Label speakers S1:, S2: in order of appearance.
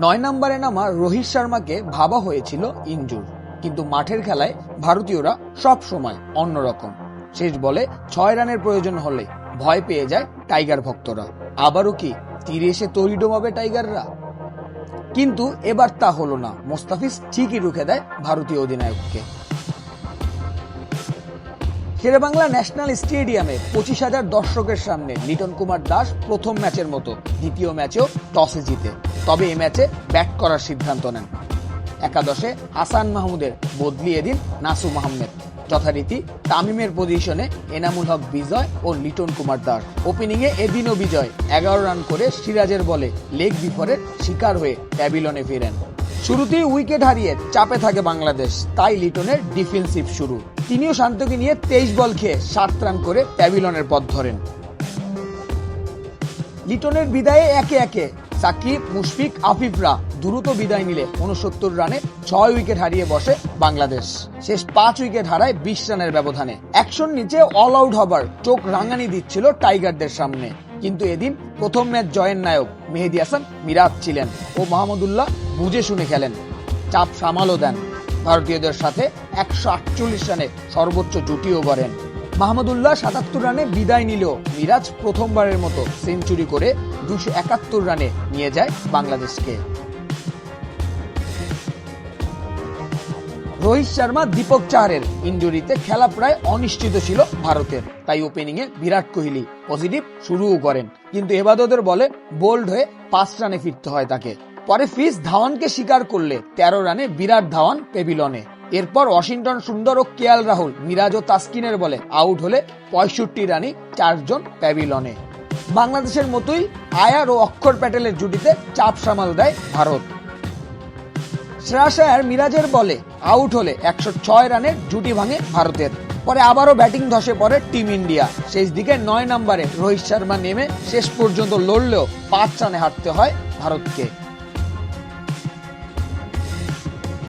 S1: নয় নম্বরে নামা রোহিত শর্মাকে ভাবা হয়েছিল ইঞ্জুর কিন্তু মাঠের খেলায় ভারতীয়রা সব সময় অন্যরকম। শেষ বলে ছয় রানের প্রয়োজন হলে ভয় পেয়ে যায় টাইগার ভক্তরা। আবারও কি তীরে এসে তৈরি ডোবাবে টাইগাররা? কিন্তু এবার তা হলো না। মোস্তাফিজ ঠিকই রুখে দেয় ভারতীয় অধিনায়ককে। শেরেবাংলা ন্যাশনাল স্টেডিয়ামে পঁচিশ হাজার দর্শকের সামনে লিটন কুমার দাস প্রথম ম্যাচের মতো, দ্বিতীয় ম্যাচেও টসে জিতে। তবে এ ম্যাচে ব্যাট করার সিদ্ধান্ত নেন। একাদশে হাসান মাহমুদের বদলিয়ে দিন নাসু আহমেদ যথারীতি তামিমের পজিশনে এনামুল হক বিজয় ও লিটন কুমার দাস। ওপেনিংয়ে এদিনও বিজয়, এগারো রান করে সিরাজের বলে লেগ বিফরের শিকার হয়ে প্যাভিলনে ফিরেন। শুরুতেই উইকেট হারিয়ে চাপে থাকে বাংলাদেশ, তাই লিটনের ডিফেন্সিভ শুরু। তিনিও শান্তকে নিয়ে তেইশ বল খেয়ে সাত রান করে প্যাভিলনের পথ ধরেন। লিটনের বিদায়ে একে একে সাকিব, মুশফিক, আফিফরা দ্রুত বিদায় নিলে উনসত্তর রানে ছয় উইকেট হারিয়ে বসে বাংলাদেশ। শেষ পাঁচ উইকেট হারায় বিশ রানের ব্যবধানে। একশন নিচে অল আউট হবার চোখ রাঙানি দিচ্ছিল টাইগারদের সামনে। কিন্তু এদিন প্রথম ম্যাচ জয়ের নায়ক মেহেদি হাসান মিরাজ ছিলেন ও মাহমুদুল্লাহ বুঝে শুনে খেলেন। চাপ সামালও দেন। ভারতীয়দের সাথে একশো আটচল্লিশ রানে সর্বোচ্চ জুটিও গড়েন। মাহমুদুল্লাহ সাতাত্তর রানে বিদায় নিলেও মিরাজ প্রথমবারের মতো সেঞ্চুরি করে দুশো একাত্তর রানে নিয়ে যায় বাংলাদেশকে। রোহিত শর্মা দীপক চাহারের ইঞ্জুরিতে খেলা প্রায় অনিশ্চিত ছিল ভারতের। তাই ওপেনিংয়ে বিরাট কোহলি পজিটিভ শুরুও করেন। কিন্তু এবাদতের বলে বোল্ড হয়ে পাঁচ রানে ফিরতে হয় তাকে। পরে ফিস ধাওয়ানকে স্বীকার করলে তেরো রানে বিরাট ধাওয়ান পেভিলনে। এরপর ওয়াশিংটন সুন্দর ও কেয়াল রাহুল, মিরাজ ও তাস্কিনের বলে আউট হলে পঁয়ষট্টি রানে চারজন প্যাভিলনে বাংলাদেশের মতোই আয়ার ও অক্ষর প্যাটেলের জুটিতে চাপ সামাল দেয় ভারত। শ্রেয়াস আয়ার মিরাজের বলে আউট হলে একশো ছয় রানের জুটি ভাঙে ভারতের। পরে আবারও ব্যাটিং ধসে পড়ে টিম ইন্ডিয়া। শেষ দিকে নয় নম্বরে রোহিত শর্মা নেমে শেষ পর্যন্ত লড়লেও পাঁচ রানে হারতে হয় ভারতকে।